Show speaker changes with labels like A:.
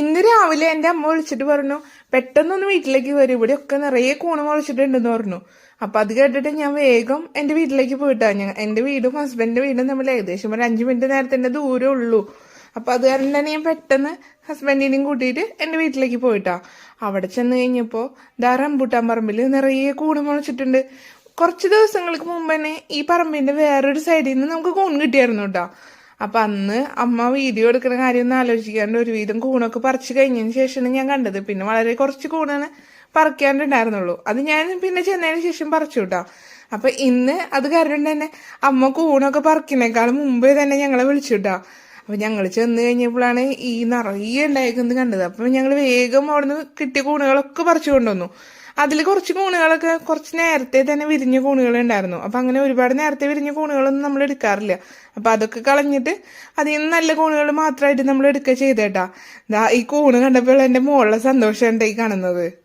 A: ഇന്ന് രാവിലെ എന്റെ അമ്മ വിളിച്ചിട്ട് പറഞ്ഞു പെട്ടെന്നൊന്ന് വീട്ടിലേക്ക് വരും. ഇവിടെ ഒക്കെ നിറയെ കൂണ് മുളച്ചിട്ടുണ്ടെന്ന് പറഞ്ഞു. അപ്പൊ അത് കേട്ടിട്ട് ഞാൻ വേഗം എന്റെ വീട്ടിലേക്ക് പോയിട്ടാ. ഞാൻ എന്റെ വീടും ഹസ്ബൻഡിന്റെ വീടും തമ്മിൽ ഏകദേശം ഒരു അഞ്ചു മിനിറ്റ് നേരത്തിന്റെ ദൂരേ ഉള്ളൂ. അപ്പൊ അത് കാരണം തന്നെ ഞാൻ പെട്ടെന്ന് ഹസ്ബൻഡിനെയും കൂട്ടിയിട്ട് എന്റെ വീട്ടിലേക്ക് പോയിട്ടാ. അവിടെ ചെന്ന് കഴിഞ്ഞപ്പോ ദാ റംബൂട്ടാൻ പറമ്പിൽ നിറയെ കൂണ് മുളച്ചിട്ടുണ്ട്. കുറച്ച് ദിവസങ്ങൾക്ക് മുമ്പ് തന്നെ ഈ പറമ്പിന്റെ വേറൊരു സൈഡിൽ നിന്ന് നമുക്ക് കൂൺ കിട്ടിയായിരുന്നു കേട്ടോ അപ്പൊ അന്ന് അമ്മ വീഡിയോ എടുക്കുന്ന കാര്യം ഒന്ന് ഒരു ഒരുവിധം കൂണൊക്കെ പറിച്ചു കഴിഞ്ഞതിന് ശേഷമാണ് ഞാൻ കണ്ടത്. പിന്നെ വളരെ കുറച്ച് കൂണാണ് പറിക്കാണ്ടുണ്ടായിരുന്നുള്ളൂ. അത് ഞാൻ പിന്നെ ചെന്നതിന് ശേഷം പറിച്ചു കേട്ടോ അപ്പൊ ഇന്ന് അത് കാരണം തന്നെ അമ്മ കൂണൊക്കെ പറിക്കുന്നേക്കാൾ മുമ്പേ തന്നെ ഞങ്ങളെ വിളിച്ചു കേട്ടോ അപ്പൊ ഞങ്ങൾ ചെന്ന് കഴിഞ്ഞപ്പോഴാണ് ഈ നിറയെ ഉണ്ടായിരിക്കുന്നത് കണ്ടത്. അപ്പൊ ഞങ്ങൾ വേഗം അവിടുന്ന് കിട്ടിയ കൂണുകളൊക്കെ പറിച്ചു കൊണ്ടുവന്നു. അതിൽ കുറച്ച് കൂണുകളൊക്കെ കുറച്ച് നേരത്തെ തന്നെ വിരിഞ്ഞ കൂണുകൾ ഉണ്ടായിരുന്നു അപ്പം അങ്ങനെ ഒരുപാട് നേരത്തെ വിരിഞ്ഞ കൂണുകളൊന്നും നമ്മൾ എടുക്കാറില്ല. അപ്പം അതൊക്കെ കളഞ്ഞിട്ട് അതിൽ നിന്ന് നല്ല കൂണുകൾ മാത്രമായിട്ട് നമ്മൾ എടുക്കുക ചെയ്തേട്ടാ. ദാ ഈ കൂണ് കണ്ടപ്പോൾ എന്റെ മോളുടെ സന്തോഷം ഉണ്ടായി കാണുന്നത്.